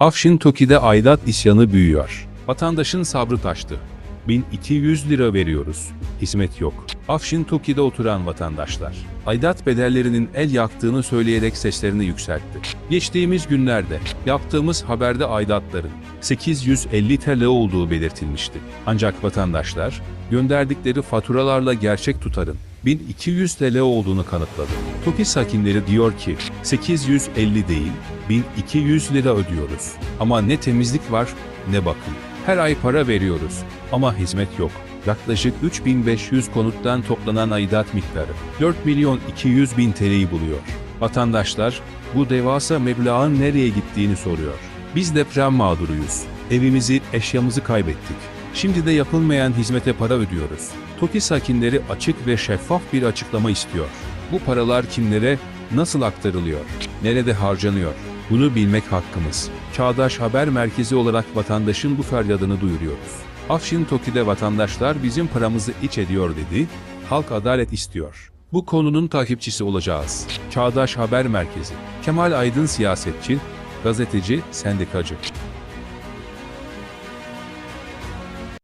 Afşin Toki'de aidat isyanı büyüyor. Vatandaşın sabrı taştı. 1200 lira veriyoruz. Hizmet yok. Afşin Toki'de oturan vatandaşlar, aidat bedellerinin el yaktığını söyleyerek seslerini yükseltti. Geçtiğimiz günlerde yaptığımız haberde aidatların 850 TL olduğu belirtilmişti. Ancak vatandaşlar gönderdikleri faturalarla gerçek tutarın 1200 TL olduğunu kanıtladı. TOKİ sakinleri diyor ki 850 değil 1200 lira ödüyoruz. Ama ne temizlik var ne bakım. Her ay para veriyoruz ama hizmet yok. Yaklaşık 3500 konuttan toplanan aidat miktarı 4 milyon 200 bin TL'yi buluyor. Vatandaşlar bu devasa meblağın nereye gittiğini soruyor. Biz deprem mağduruyuz. Evimizi, eşyamızı kaybettik. Şimdi de yapılmayan hizmete para ödüyoruz. TOKİ sakinleri açık ve şeffaf bir açıklama istiyor. Bu paralar kimlere, nasıl aktarılıyor, nerede harcanıyor? Bunu bilmek hakkımız. Çağdaş Haber Merkezi olarak vatandaşın bu feryadını duyuruyoruz. Afşin Toki'de vatandaşlar bizim paramızı iç ediyor dedi, halk adalet istiyor. Bu konunun takipçisi olacağız. Çağdaş Haber Merkezi. Kemal Aydın siyasetçi, gazeteci, sendikacı.